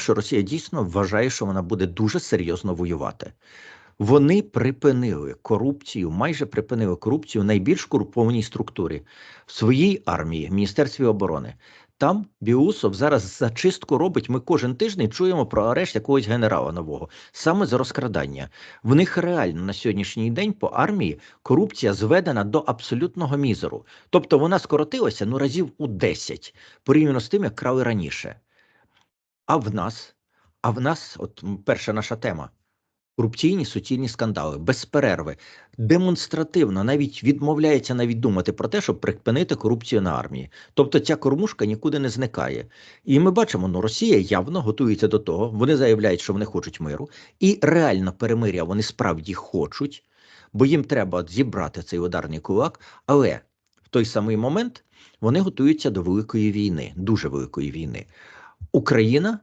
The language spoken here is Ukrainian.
що Росія дійсно вважає, що вона буде дуже серйозно воювати. Вони припинили корупцію, майже припинили корупцію в найбільш корумпованій структурі в своїй армії, в Міністерстві оборони. Там Біусов зараз зачистку робить. Ми кожен тиждень чуємо про арешт якогось генерала нового, саме за розкрадання. В них реально на сьогоднішній день по армії корупція зведена до абсолютного мізеру. Тобто вона скоротилася ну разів у 10 порівняно з тим, як крали раніше. А в нас, а в нас, от перша наша тема. Корупційні суцільні скандали без перерви демонстративно навіть відмовляється навіть думати про те, щоб припинити корупцію на армії. Тобто ця кормушка нікуди не зникає. І ми бачимо, ну Росія явно готується до того. Вони заявляють, що вони хочуть миру, і реально перемиря вони справді хочуть, бо їм треба зібрати цей ударний кулак. Але в той самий момент вони готуються до великої війни, дуже великої війни. Україна